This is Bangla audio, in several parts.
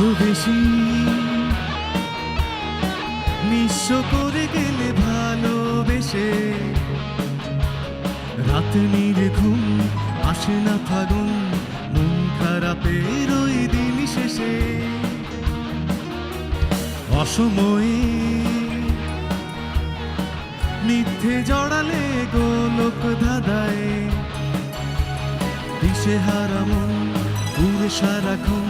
বেশি। নিঃস্ব করে গেলে ভালোবেসে। রাত ঘুম, আসে না ফাগুন, মন খারাপের ওই দিন শেষে। অসময়ে মিথ্যে জড়ালে গোলক ধাঁধায়। দিশে হারামন পুরে সারাক্ষণ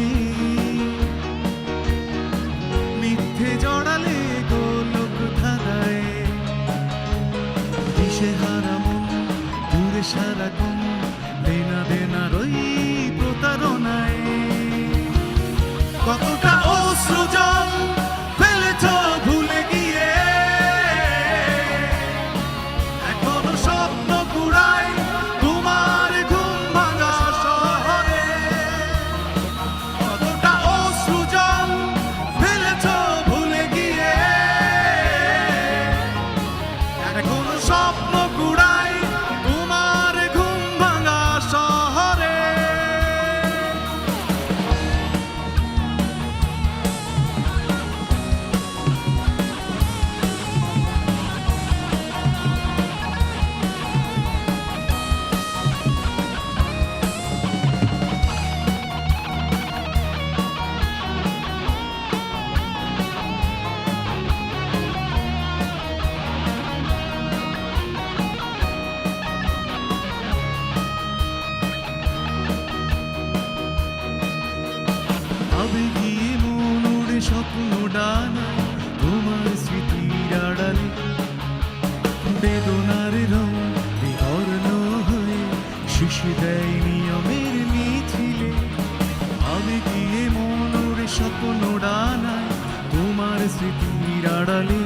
স্বপ্ন ডানায় তোমার স্মৃতির আড়ালে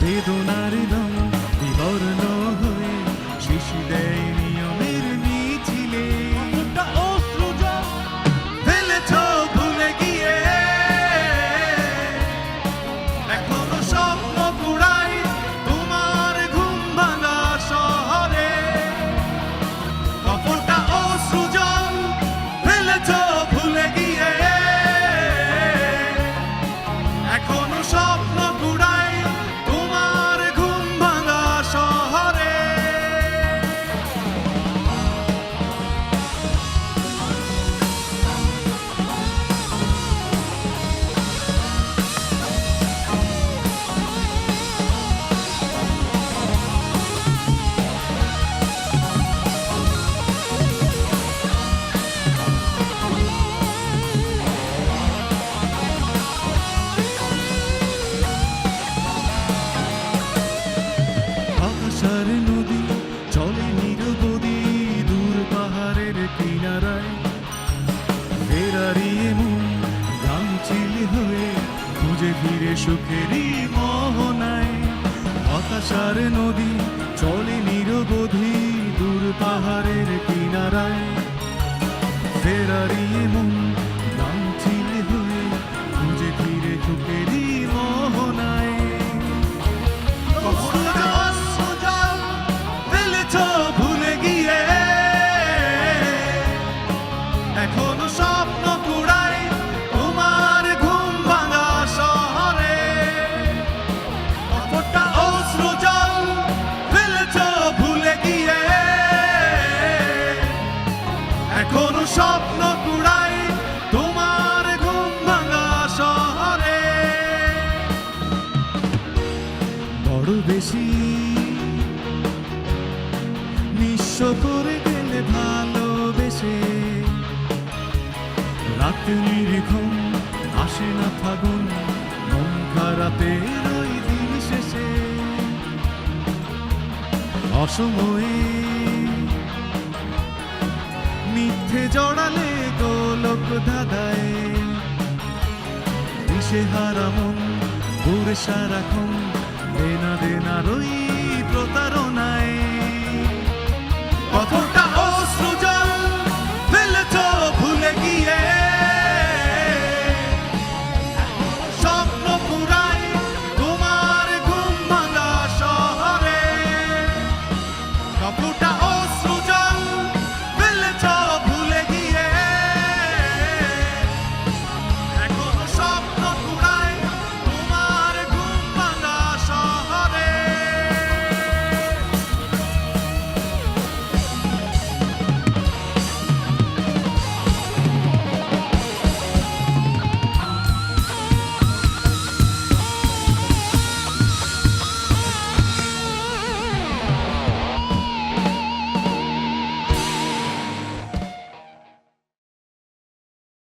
বেদনার রং খুঁজে ফিরে সুখেরই মোহনায় হতাশার নদী চলে নিরবধি দূর পাহাড়ের কিনারায়। ফেরারিয়ে বেশি। নিঃস্ব করে গেলে ভালোবেসে। রাতে নিরিখম আসে না ফাগুন, মন খারাপের ওই দিন শেষে। অসময়ে মিথ্যে জড়ালে গোলক ধাঁধায়। দিশে হারা মন ঘুরে সারাক্ষণ দেনা দেনা রই প্রতারণায়।